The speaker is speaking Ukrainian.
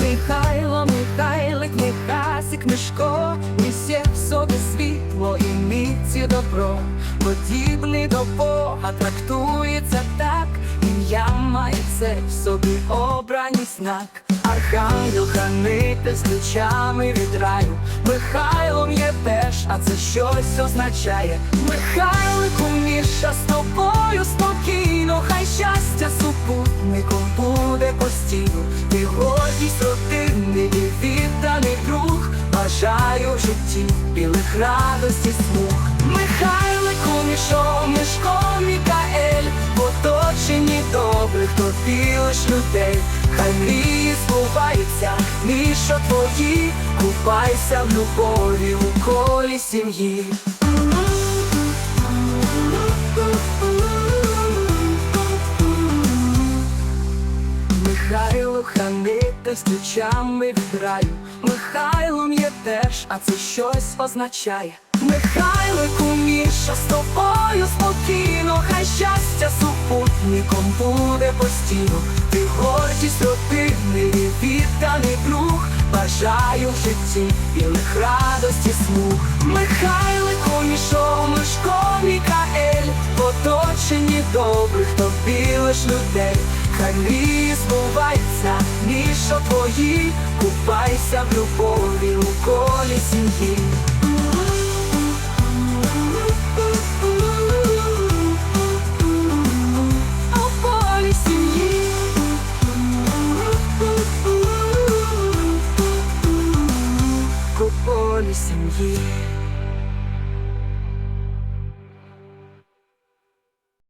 Михайло, Михайлик, Михасик, Мишко, Місє в собі світло і міці добро, подібний до Бога трактується так, ім'я має це в собі обраний знак. Архангел хранитель з ключами від раю, Михайлом є теж, а це щось означає. Михайлику, Бажаю білих радості смуг. Михайлику, мішо, мішко, Мікаель, в оточенні добрих тобі лиш людей. Хай мрії збуваються, мішо твої, купайся в любові у колі сім'ї. З ключами від Михайлом є теж, а це щось означає Михайлику Міша з тобою спокійно, хай щастя супутником буде постійно. Ти гордість родини і відданий друг. Бажаю в житті білих радості смуг. Михайлику Мішо, Мишко, Мікаель, в оточенні добрих тобі лиш людей. Хай мрії збуваються, надій, купайся в любові у колі сім'ї. полі сім'ї.